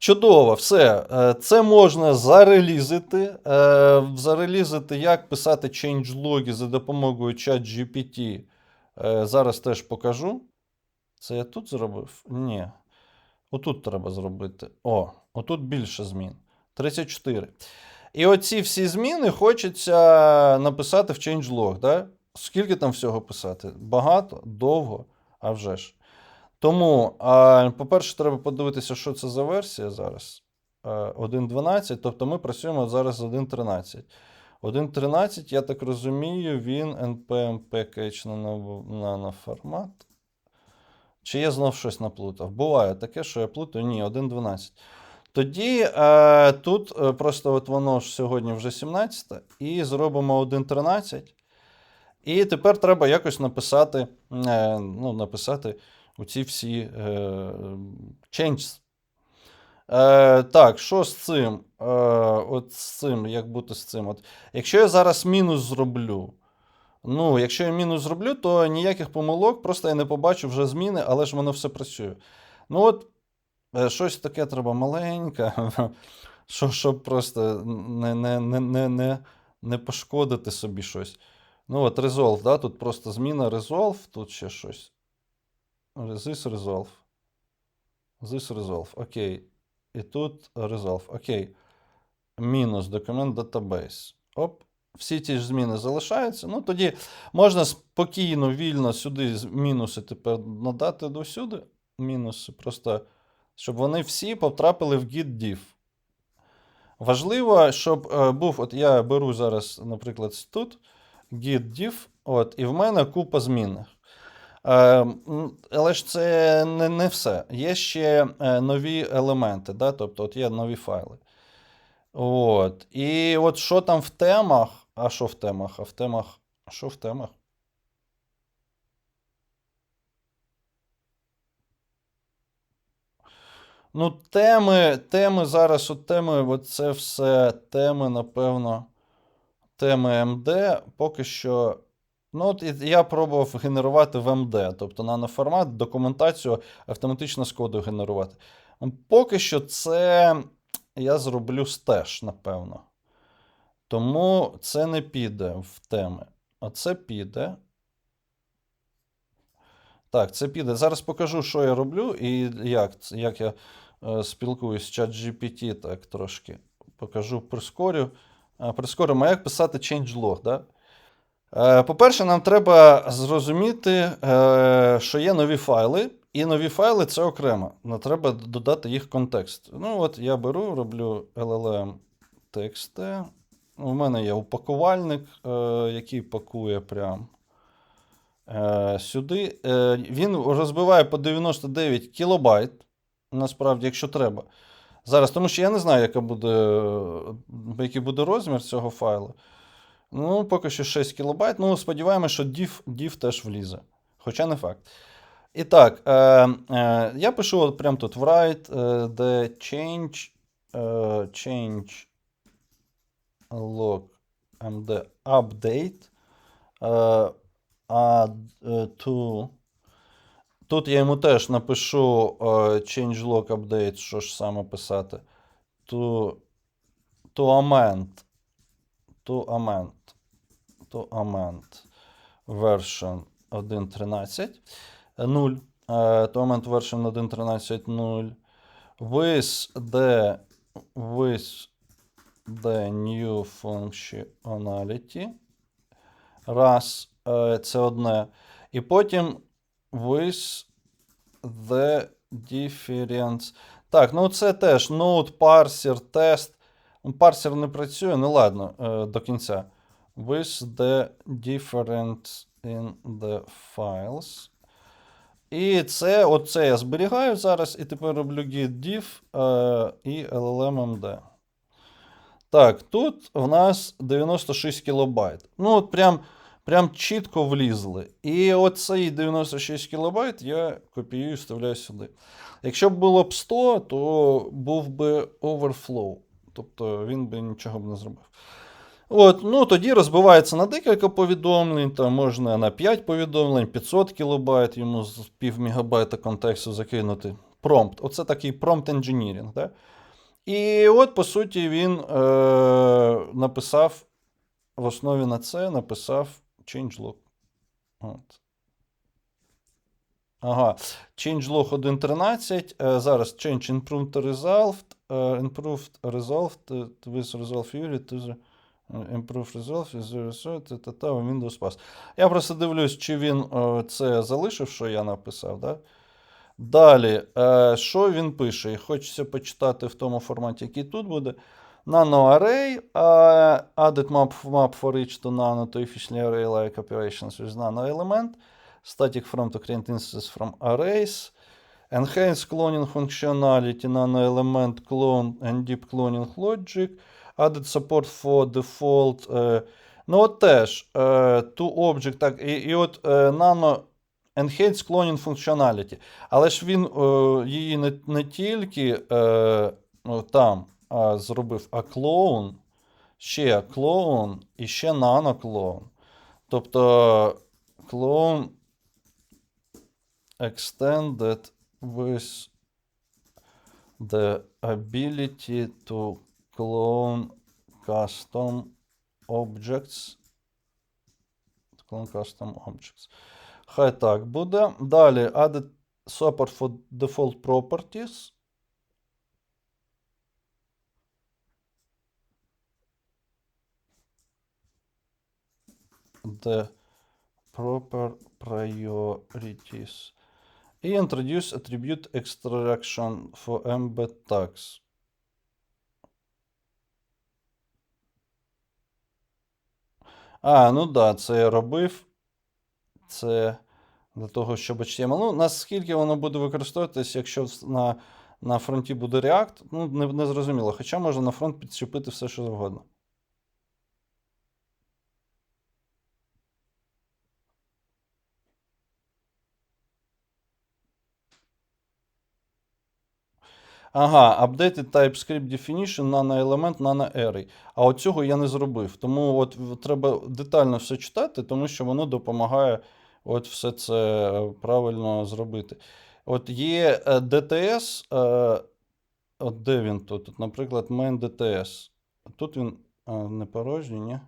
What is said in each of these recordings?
Чудово, все. Е, Це можна зарелізити. Е, Зарелізити, як писати changelog за допомогою ChatGPT. Е, Зараз теж покажу. Це я тут зробив? Ні. Отут треба зробити. О, отут більше змін. 34. І оці всі зміни хочеться написати в changelog. Да? Скільки там всього писати? Багато, довго, а вже ж. Тому, по-перше, треба подивитися, що це за версія зараз. Е, 1.12, тобто ми працюємо зараз з 1.13. 1.13, я так розумію, він npm package на, на, на формат. Чи я знов щось наплутав? Буває таке, що я плутаю. Ні, 1.12. Тоді е, тут е, просто от воно ж сьогодні вже 17, і зробимо 1.13. І тепер треба якось написати, е, ну, написати оці всі е, changes. Е, так, що з цим? Е, от з цим, як бути з цим? От, якщо я зараз мінус зроблю, ну, якщо я мінус зроблю, то ніяких помилок, просто я не побачу вже зміни, але ж воно все працює. Ну, от, е, щось таке треба маленьке, що, щоб просто не, не, не, не, не, пошкодити собі щось. Ну, от resolve, да? тут просто зміна resolve, тут ще щось. This resolve. This resolve. Окей. І тут resolve. Окей. Мінус документ database. Оп. Всі ті ж зміни залишаються. Ну, тоді можна спокійно, вільно сюди мінуси тепер надати до сюди. Мінуси. Просто, щоб вони всі потрапили в git diff. Важливо, щоб е, був, от я беру зараз, наприклад, тут git diff, от, і в мене купа змінних. Е, але ж це не, не все. Є ще е, нові елементи, да? тобто от є нові файли. От. І от що там в темах? А що в темах? А в темах. Що в темах? Ну, теми, теми зараз, от теми, от це все теми, напевно, теми МД. Поки що. Ну, от я пробував генерувати в МД, тобто наноформат, документацію автоматично з коду генерувати. Поки що це я зроблю стеж, напевно. Тому це не піде в теми. А це піде. Так, це піде. Зараз покажу, що я роблю і як, як я е, спілкуюсь з ChatGPT, так трошки покажу, прискорю. Прискоримо, як писати changelog, да? Е, По-перше, нам треба зрозуміти, е, що є нові файли, і нові файли це окремо. Нам треба додати їх контекст. Ну, от я беру, роблю LLM TXT. У мене є упакувальник, е, який пакує прям сюди. Він розбиває по 99 кілобайт, насправді, якщо треба. Зараз, тому що я не знаю, яка буде, який буде розмір цього файлу. Ну, поки що 6 кілобайт. Ну, сподіваємося, що div, div теж влізе. Хоча не факт. І так, е, е, я пишу от прямо тут write, е, the change, е, change log md update е, add е, to. Тут я йому теж напишу е, changelog update, що ж саме писати. To, to amend. To amend. To amend version 1.13 0. е, To amend version 1.13.0 with the with the new functionality. Раз, е, це одне. І потім with the difference. Так, ну це теж node, parser, тест. Парсер не працює, ну ладно, е, до кінця. With the difference in the files. І це, оце я зберігаю зараз, і тепер роблю git diff е, і LLMMD. Так, тут в нас 96 кілобайт. Ну, от прям, прям чітко влізли. І оцей 96 кілобайт я копіюю і вставляю сюди. Якщо б було б 100, то був би overflow. Тобто він би нічого б не зробив. От, ну тоді розбивається на декілька повідомлень, там можна на 5 повідомлень, 500 кілобайт, йому з пів мегабайта контексту закинути. prompt. Оце такий prompt engineering. Да? І от, по суті, він е, написав в основі на це написав changelog. От. Ага. Changelog 1.13. Е, зараз change improved resolved. е, improved resolved е, with resolve unit improve with the та, Windows Pass. Я просто дивлюсь, чи він е, це залишив, що я написав. Да? Далі, е, що він пише? І хочеться почитати в тому форматі, який тут буде. Nano array, uh, added map, map for each to nano to efficiently array like operations with nano element, static from to create instances from arrays, enhance cloning functionality, nano element clone and deep cloning logic, added support for default. е, ну, от теж, е, to object, так, і, і от е, nano enhance cloning functionality. Але ж він е, її не, не тільки е, ну, там а, зробив, а клоун, ще клоун і ще наноклоун. Тобто клоун extended with the ability to clone custom objects. Clone custom objects. Хай так буде. Далі added support for default properties. The proper priorities. І introduce attribute extraction for embed tags. А, ну да, це я робив. Це для того, щоб HTML. Ну, наскільки воно буде використовуватись, якщо на, на фронті буде React, ну, не, не зрозуміло. Хоча можна на фронт підчепити все, що завгодно. Ага, updated TypeScript definition, nano-element, nano-array. А от цього я не зробив. Тому от треба детально все читати, тому що воно допомагає от все це е, правильно зробити. От є е, DTS, е, от де він тут? Тут, наприклад, main DTS. Тут він е, не порожній, ні?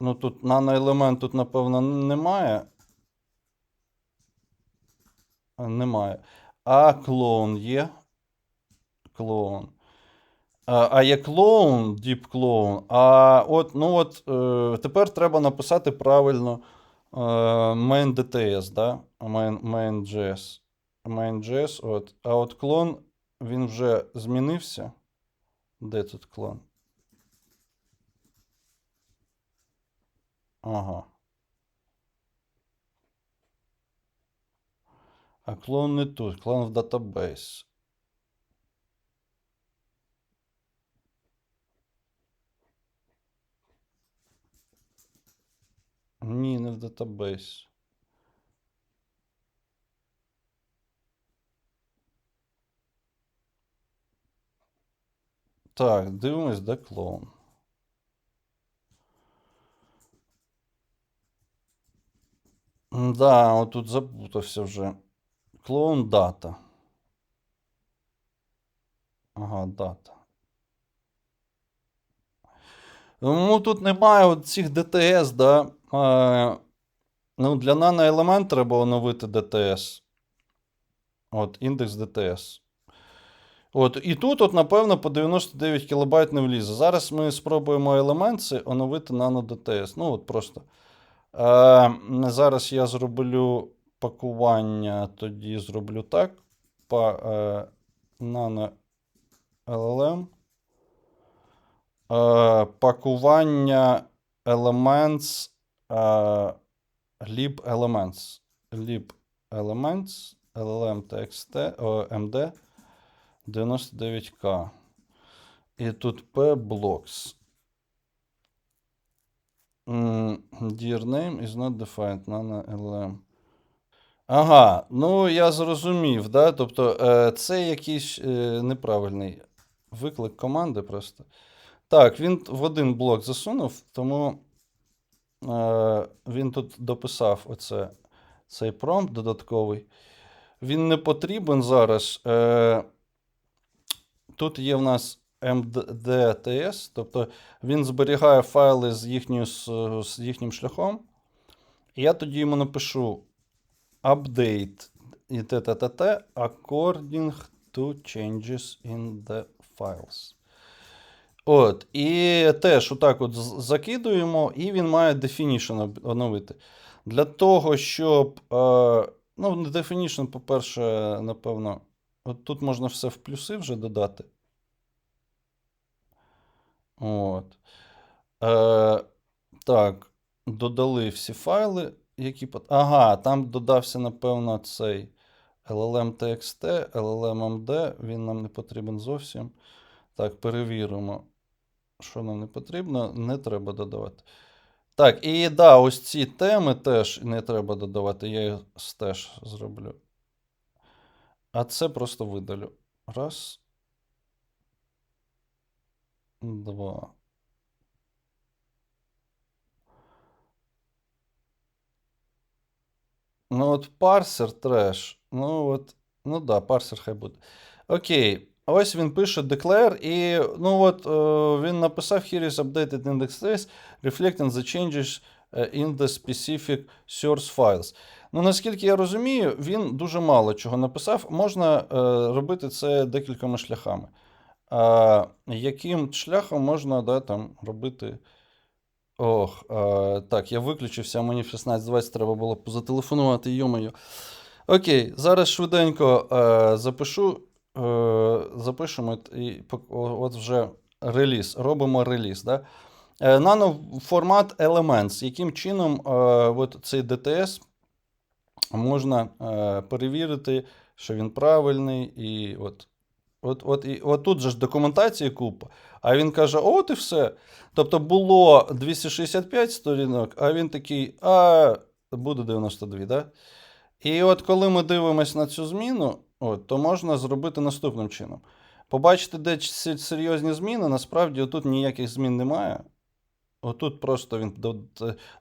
Ну тут nano-елемент тут, напевно, немає. Немає. А клоун є. Клоун. А, є клоун, Deep клоун. А от, ну от, е, тепер треба написати правильно е, main DTS, да? main, main.js. Main.js, от. А от клон, він вже змінився. Де тут клон? Ага. А клон не тут, клон в database. Ні, не в database. Так, дивимось, де клоун. Да, отут запутався вже. Клоун дата. Ага, дата. Ну, тут немає от цих DTS, да. Ну, для наноелемент треба оновити DTS. От, індекс DTS. От, і тут, от, напевно, по 99 кБ не влізе. Зараз ми спробуємо елементи оновити нано DTS. Ну, от просто. Е, зараз я зроблю пакування, тоді зроблю так. Па, е, nano LLM. Е, пакування elements, lib elements. Lib elements, LLM TXT, о, MD 99K. І тут P blocks. Dear name is not defined, nano LLM. Ага, ну я зрозумів, да? Тобто е, це якийсь е, неправильний виклик команди просто. Так, він в один блок засунув, тому він тут дописав оце, цей промпт додатковий. він не потрібен зараз. Е, Тут є в нас MDTS, тобто він зберігає файли з, їхньою, з, їхнім шляхом. Я тоді йому напишу update і т-т-т-т according to changes in the files. От, і теж отак от закидуємо, і він має definition оновити. Для того, щоб. Е, ну, definition, по-перше, напевно, от тут можна все в плюси вже додати. От. Е, так, додали всі файли, які. Ага, там додався, напевно, цей LLM TXT, LLM MD, він нам не потрібен зовсім. Так, перевіримо, що нам не потрібно, не треба додавати. Так, і да, ось ці теми теж не треба додавати, я їх теж зроблю. А це просто видалю. Раз. Два. Ну, от парсер треш. Ну, от, ну да, парсер хай буде. Окей. Ось він пише declare, і ну от е, він написав here is updated index trace reflecting the changes е, in the specific source files. Ну, наскільки я розумію, він дуже мало чого написав. Можна е, робити це декількома шляхами. А, яким шляхом можна да, там, робити. Ох, е, так, я виключився, мені в 16.20 треба було зателефонувати, йомою. Окей, зараз швиденько е, запишу. Е, запишемо і от вже реліз. Робимо реліз. Да? Е, Nano формат Elements. Яким чином е, от цей DTS можна перевірити, що він правильний. І от, от, от, і, от тут же ж документації купа. А він каже: от і все. Тобто було 265 сторінок, а він такий, а буде 92, да? І от коли ми дивимося на цю зміну, от, то можна зробити наступним чином. Побачити, де серйозні зміни, насправді отут ніяких змін немає. Отут просто він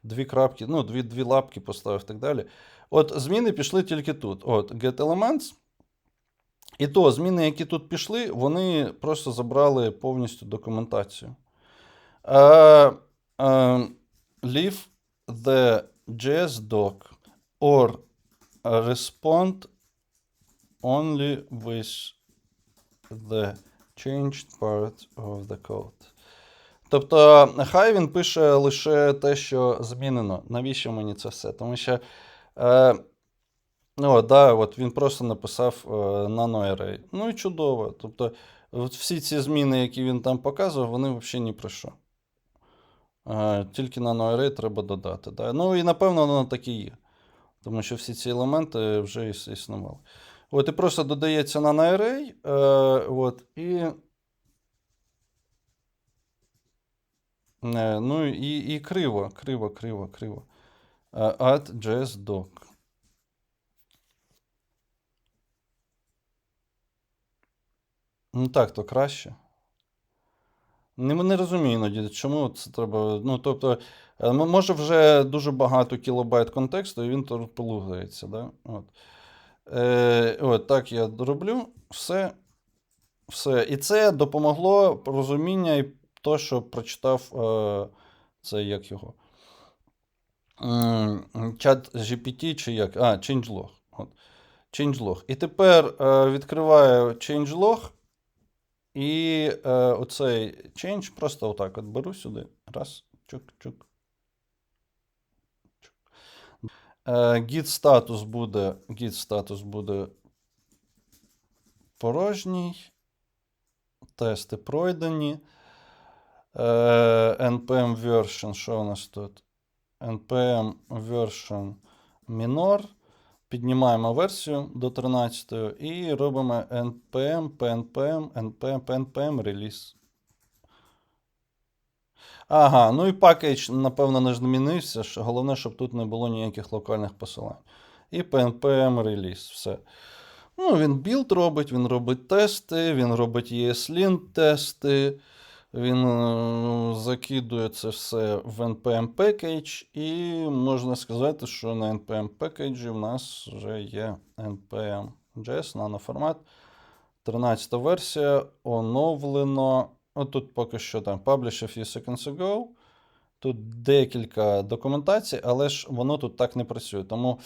дві крапки, ну, дві, дві лапки поставив і так далі. От зміни пішли тільки тут. От get elements. І то зміни, які тут пішли, вони просто забрали повністю документацію. Leave the JS doc or respond only with the changed part of the code. Тобто, хай він пише лише те, що змінено. Навіщо мені це все? Тому що. Е, о, да, от він просто написав е, nano-array. Ну і чудово. Тобто, от всі ці зміни, які він там показував, вони взагалі ні про що. Е, тільки nano-array треба додати. Да? Ну і напевно воно так і є. Тому що всі ці елементи вже існували. От і просто додається nano-array, е, от, і. Е, ну і, і криво, криво, криво, криво. Е, Add JS doc. Ну так, то краще. Не, не розумію іноді, чому це треба. Ну, тобто, е, може вже дуже багато кілобайт контексту, і він то полугається. Да? От. Е, от так я роблю. Все. Все. І це допомогло розуміння і то, що прочитав е, це як його. Чат GPT чи як? А, changelog. От. Changelog. І тепер е, відкриваю changelog. І е, оцей change просто отак от беру сюди. Раз, чук-чук. чук. Е, git статус буде, git статус буде порожній. Тести пройдені. Е, npm version, що у нас тут? npm version minor. Піднімаємо версію до 13 і робимо npm, pnpm, npm, pnpm реліз. Ага, ну і пакетч, напевно, не змінився. Головне, щоб тут не було ніяких локальних посилань. І pnpm реліз. Все. Ну, він білд робить, він робить тести, він робить ESLint тести. Він е, закидує це все в NPM package, і можна сказати, що на NPM package в нас вже є NPM.js, наноформат. 13 версія оновлено. Отут поки що там publish a few seconds ago. Тут декілька документацій, але ж воно тут так не працює. Тому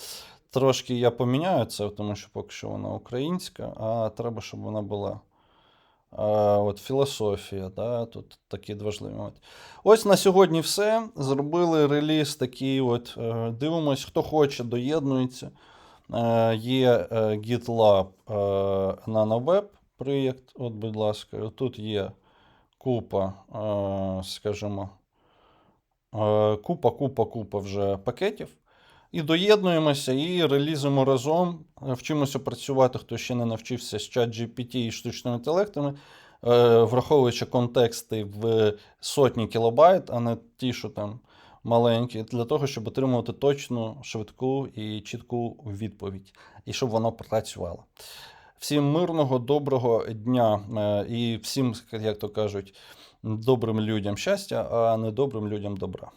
трошки я поміняю це, тому що поки що вона українська, а треба, щоб вона була. А, от філософія, да, тут такі важливі моменти. Ось на сьогодні все. Зробили реліз такий. От, е, дивимось, хто хоче, доєднується. Е, є е, GitLab NanoWeb проєкт. От, будь ласка, тут є купа, скажімо, купа, купа, купа вже пакетів. І доєднуємося і релізимо разом. Вчимося працювати, хто ще не навчився з ChatGPT і штучними інтелектами, е, враховуючи контексти в сотні кілобайт, а не ті, що там маленькі, для того, щоб отримувати точну, швидку і чітку відповідь, і щоб воно працювало. Всім мирного, доброго дня е, і всім, як то кажуть, добрим людям щастя, а недобрим людям добра.